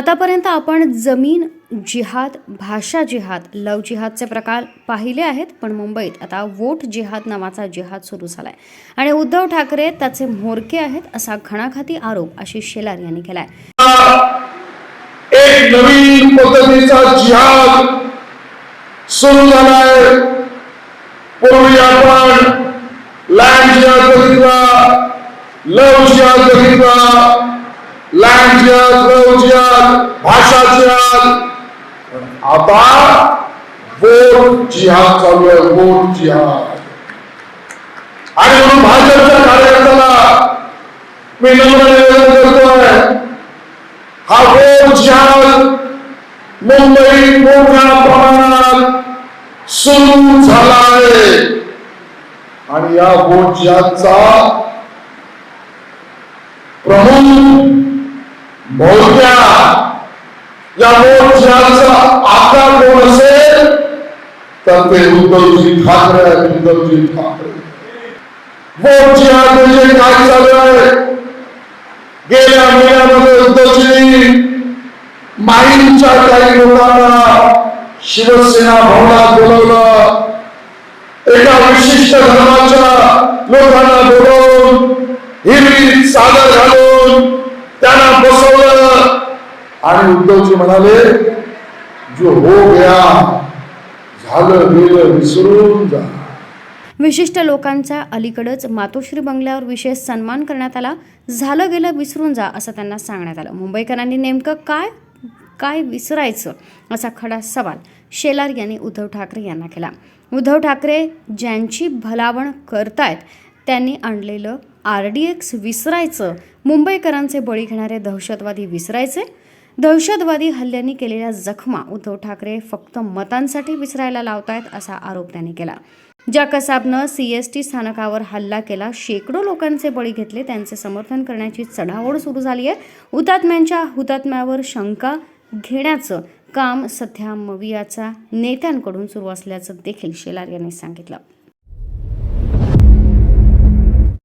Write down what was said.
आतापर्यंत आपण जमीन जिहाद भाषा जिहाद लव जिहादचे प्रकार पाहिले आहेत पण मुंबईत आता वोट जिहाद नावाचा जिहाद सुरू झालाय. आणि उद्धव ठाकरे त्याचे म्होरके आहेत असा घणाघाती आरोप आशिष शेलार यांनी केलाय. एक नवीन पद्धतीचा जिहाद सुरू झालाय. पूर्वी आपण लँड जिहाद बघितला लव जिहाद बघितला लँड जिहाद लव भाषा जिहाद आता वोट जिहाद चालू आहे वोट जिहाद आणि म्हणून भाजपच्या कार्यकर्त्याला मी नम्र निवेदन करतोय हा वोट जिहाद मुंबई मोठ्या प्रमाणात सुरू झाला आहे आणि या वोट जिहादचा प्रमुख मोठ्या या वोट जिहादचा आता कोण असेल तर ते उद्धवजी ठाकरे आहेत उद्धवजी ठाकरे वोट जिहाद म्हणजे काय चालू आहे गेल्या महिन्यामध्ये उद्धवजींनी माहीमच्या काही लोकांना शिवसेना भवनात बोलवलं एका विशिष्ट धर्माच्या लोकांना बोलवून हिरवी चादर घालून त्यांना बसवलं. आणि उद्धवजी म्हणाले जो हो गया झालं गेलं विसरून जा. विशिष्ट लोकांचा अलीकडंच मातोश्री बंगल्यावर विशेष सन्मान करण्यात आला. झालं गेलं विसरून जा असं त्यांना सांगण्यात आलं. मुंबईकरांनी नेमकं काय काय विसरायचं असा खडा सवाल शेलार यांनी उद्धव ठाकरे यांना केला. उद्धव ठाकरे ज्यांची भलावण करतायत त्यांनी आणलेलं आर डी एक्स विसरायचं मुंबईकरांचे बळी घेणारे दहशतवादी विसरायचे दहशतवादी हल्ल्यांनी केलेल्या जखमा उद्धव ठाकरे फक्त मतांसाठी विसरायला लावतायत असा आरोप त्यांनी केला. ज्या कसाबनं सी एस टी स्थानकावर हल्ला केला शेकडो लोकांचे बळी घेतले त्यांचे समर्थन करण्याची चढाओढ सुरू झाली आहे. हुतात्म्यांच्या हुतात्म्यावर शंका घेण्याचं काम सध्या मवियाचा नेत्यांकडून सुरू असल्याचं देखील शेलार यांनी सांगितलं.